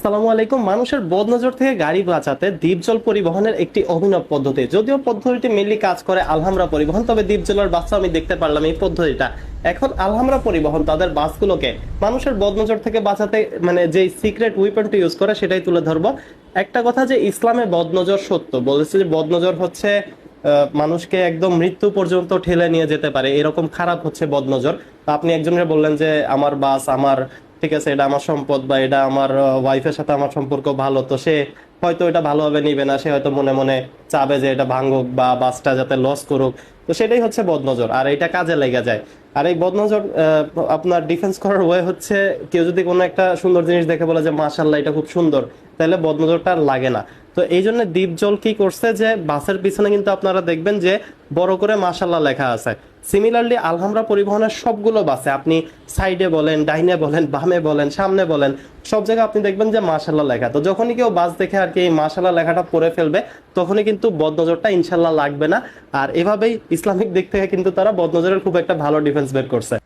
সালামু আলাইকুম। মানুষের বদনজর থেকে গাড়ি বাঁচাতে দ্বীপজল পরিবহনের একটি অভিনব পদ্ধতি। যদিও পদ্ধতিটি মেনলি কাজ করে আলহামরা পরিবহন, তবে দ্বীপজলের বাসটা আমি দেখতে পারলাম এই পদ্ধতিটা। এখন আলহামরা পরিবহন তাদের বাসগুলোকে মানুষের বদনজর থেকে বাঁচাতে মানে যে সিক্রেট উইপনটি ইউজ করে সেটাই তুলে ধরবো। একটা কথা যে ইসলামে বদনজর সত্য। বলেছে যে বদনজর হচ্ছে মানুষকে একদম মৃত্যু পর্যন্ত ঠেলে নিয়ে যেতে পারে। এরকম খারাপ হচ্ছে বদনজর। আপনি একজনকে বললেন যে, আমার বাস, আমার ঠিক আছে, এটা আমার সম্পদ বা এটা আমার ওয়াইফের সাথে আমার সম্পর্ক ভালো, তো সে হয়তো এটা ভালোভাবে নিবে না, সে হয়তো মনে মনে চাবে যে এটা ভাঙুক বা বাসটা যাতে লস করুক। তো সেটাই হচ্ছে বদনজর, আর এটা কাজে লেগে যায়। আর এই বদনজর আপনার ডিফেন্স করার ওয়ে হচ্ছে কেউ যদি কোনো একটা সুন্দর জিনিস দেখে বলে যে মাশাল্লাহ এটা খুব সুন্দর, তাহলে বদনজরটা লাগে না। তো এই জন্য দ্বীপজল কি করছে যে বাসের পিছনে কিন্তু আপনারা দেখবেন যে বড় করে মাশাল্লাহ লেখা আছে। সিমিলারলি আলহামরা পরিবহনের সবগুলো বাসে আপনি সাইডে বলেন, ডাইনে বলেন, বামে বলেন, সামনে বলেন, সব জায়গায় আপনি দেখবেন যে মাশাল্লাহ লেখা। তো যখনই কেউ বাস দেখে আর কি এই মাশাল্লাহ লেখাটা পড়ে ফেলবে, তখনই কিন্তু বদনজরটা ইনশাল্লাহ লাগবে না। আর এভাবেই ইসলামিক দিক থেকে কিন্তু তারা বদনজরের খুব একটা ভালো ডিফেন্স বের করছে।